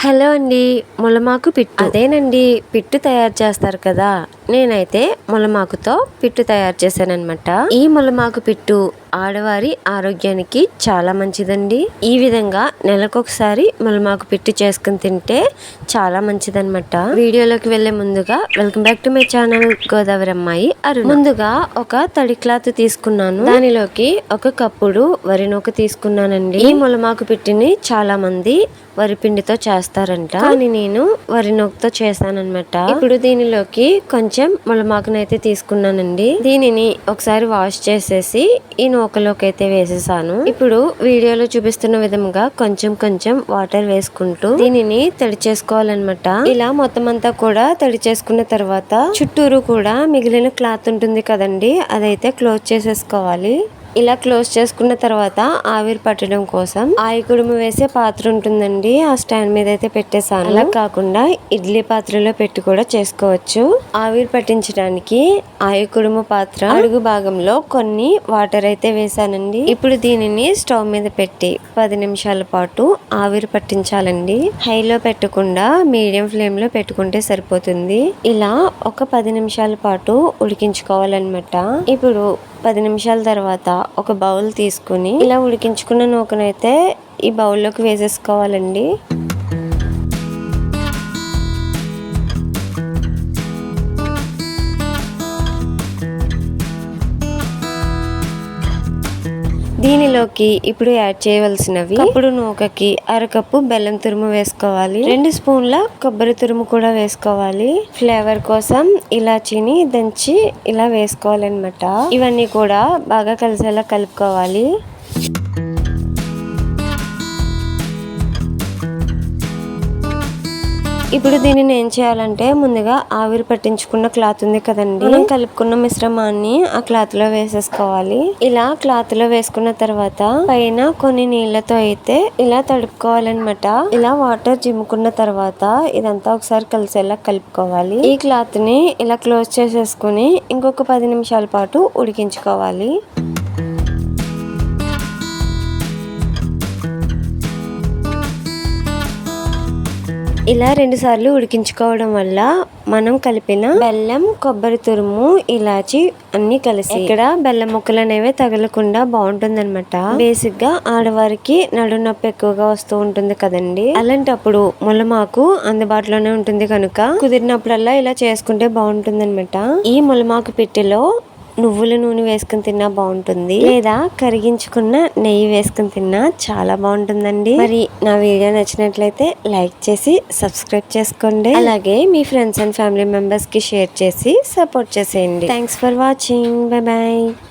Hello అండి ములమాకు పిట్టు. అదేనండి పిట్టు తయారు చేస్తారు కదా. నేనైతే ములమాకుతో పిట్టు తయారు చేశానన్నమాట. ఈ ములమాకు పిట్టు ఆడవారి ఆరోగ్యానికి చాలా మంచిదండి. ఈ విధంగా నెలకొకసారి ములమాకు పిట్టు చేసుకుని తింటే చాలా మంచిదన్నమాట. వీడియోలోకి వెళ్ళే ముందుగా welcome back to my channel Godavari అమ్మాయి అరుణ. ముందుగా ఒక తడి క్లాత్ తీసుకున్నాను. దానిలోకి ఒక కప్పుడు వరి నూక తీసుకున్నానండి. ఈ ములమాకు పిట్టిని చాలా మంది వరి పిండితో చేస్తారంట. కానీ నేను వరి నూకతో చేస్తానన్నమాట ఇప్పుడు దీనిలోకి కొంచెం ములమాకునైతే తీసుకున్నానండి. దీనిని ఒకసారి వాష్ చేసేసి ఈ నూకలోకి అయితే వేసేసాను. ఇప్పుడు వీడియోలో చూపిస్తున్న విధంగా కొంచెం కొంచెం వాటర్ వేసుకుంటూ దీనిని తడి చేసుకోవాలన్నమాట. ఇలా మొత్తం అంతా కూడా తడి చేసుకున్న తర్వాత చుట్టూరు కూడా మిగిలిన క్లాత్ ఉంటుంది కదండి అదైతే క్లోజ్ చేసేసుకోవాలి. ఇలా క్లోజ్ చేసుకున్న తర్వాత ఆవిరి పట్టడం కోసం ఆయికుడుము వేసే పాత్ర ఉంటుందండి. ఆ స్టాండ్ మీద అయితే పెట్టేసాను అలా కాకుండా ఇడ్లీ పాత్రలో పెట్టి కూడా చేసుకోవచ్చు. ఆవిరి పట్టించడానికి ఆయకుడుము పాత్ర అడుగు భాగంలో కొన్ని వాటర్ అయితే వేసానండి ఇప్పుడు దీనిని స్టవ్ మీద పెట్టి పది నిమిషాల పాటు ఆవిరి పట్టించాలండి. హైలో పెట్టకుండా మీడియం ఫ్లేమ్లో పెట్టుకుంటే సరిపోతుంది. ఇలా ఒక పది నిమిషాల పాటు ఉడికించుకోవాలన్నమాట. ఇప్పుడు పది నిమిషాల తర్వాత ఒక బౌల్ తీసుకుని ఇలా ఉడికించుకున్న నూకనైతే ఈ బౌల్లోకి వేసేసుకోవాలండి. దీనిలోకి ఇప్పుడు యాడ్ చేయవలసినవి కప్పుడు నూకకి అరకప్పు బెల్లం తురుము వేసుకోవాలి. రెండు స్పూన్ల కొబ్బరి తురుము కూడా వేసుకోవాలి. ఫ్లేవర్ కోసం ఇలాచీని దంచి ఇలా వేసుకోవాలన్నమాట. ఇవన్నీ కూడా బాగా కలిసేలా కలుపుకోవాలి. ఇప్పుడు దీనిని ఏం చేయాలంటే ముందుగా ఆవిరి పట్టించుకున్న క్లాత్ ఉంది కదండి. మనం కలుపుకున్న మిశ్రమాన్ని ఆ క్లాత్లో వేసేసుకోవాలి. ఇలా క్లాత్లో వేసుకున్న తర్వాత పైన కొన్ని నీళ్ళతో అయితే ఇలా తడుపుకోవాలన్నమాట. ఇలా వాటర్ జిమ్ముకున్న తర్వాత ఇదంతా ఒకసారి కలిసేలా కలుపుకోవాలి. ఈ క్లాత్ని ఇలా క్లోజ్ చేసేసుకుని ఇంకొక పది నిమిషాల పాటు ఉడికించుకోవాలి. ఇలా రెండు సార్లు ఉడికించుకోవడం వల్ల మనం కలిపిన బెల్లం కొబ్బరి తురుము ఇలాచి అన్ని కలిసి ఇక్కడ బెల్లం ముక్కలు అనేవి తగలకుండా బాగుంటుంది అనమాట బేసిక్గా ఆడవారికి నడు నొప్పి ఎక్కువగా వస్తూ ఉంటుంది కదండి. అలాంటప్పుడు ములమాకు అందుబాటులోనే ఉంటుంది కనుక కుదిరినప్పుడల్లా ఇలా చేసుకుంటే బాగుంటుంది అనమాట ఈ ములమాకు పెట్టెలో నువ్వుల నూనె వేసుకుని తిన్నా బాగుంటుంది. లేదా కరిగించుకున్న నెయ్యి వేసుకుని తిన్నా చాలా బాగుంటుందండి. మరి నా వీడియో నచ్చినట్లయితే లైక్ చేసి సబ్స్క్రైబ్ చేసుకోండి. అలాగే మీ ఫ్రెండ్స్ అండ్ ఫ్యామిలీ మెంబర్స్కి షేర్ చేసి సపోర్ట్ చేసేయండి. Thanks for watching. Bye bye